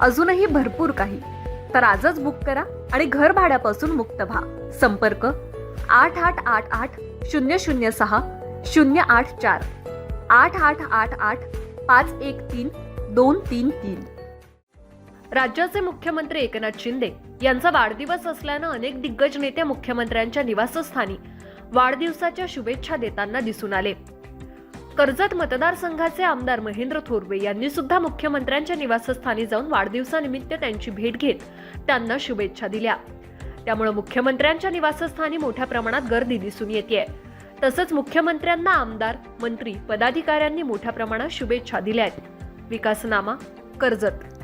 अजूनही भरपूर काही. तर आजच बुक करा आणि घर भाड्यापासून मुक्त व्हा. संपर्क आठ आठ आठ आठ शून्य शून्य सहा शून्य आठ चार. आठ आठ आठ आठ पाच एक तीन दोन तीन तीन. राज्याचे मुख्यमंत्री एकनाथ शिंदे यांचा वाढदिवस असल्यानं अनेक दिग्गज नेते मुख्यमंत्र्यांच्या निवासस्थानी वाढदिवसाच्या शुभेच्छा देताना दिसून आले. कर्जत मतदारसंघाचे आमदार महेंद्र थोरवे यांनी सुद्धा मुख्यमंत्र्यांच्या निवासस्थानी जाऊन वाढदिवसानिमित्त त्यांची भेट घेत त्यांना शुभेच्छा दिल्या. त्यामुळे मुख्यमंत्र्यांच्या निवासस्थानी मोठ्या प्रमाणात गर्दी दिसून येते तसंच मुख्यमंत्र्यांना आमदार मंत्री पदाधिकाऱ्यांनी मोठ्या प्रमाणात शुभेच्छा दिल्या आहेत विकासनामा कर्जत.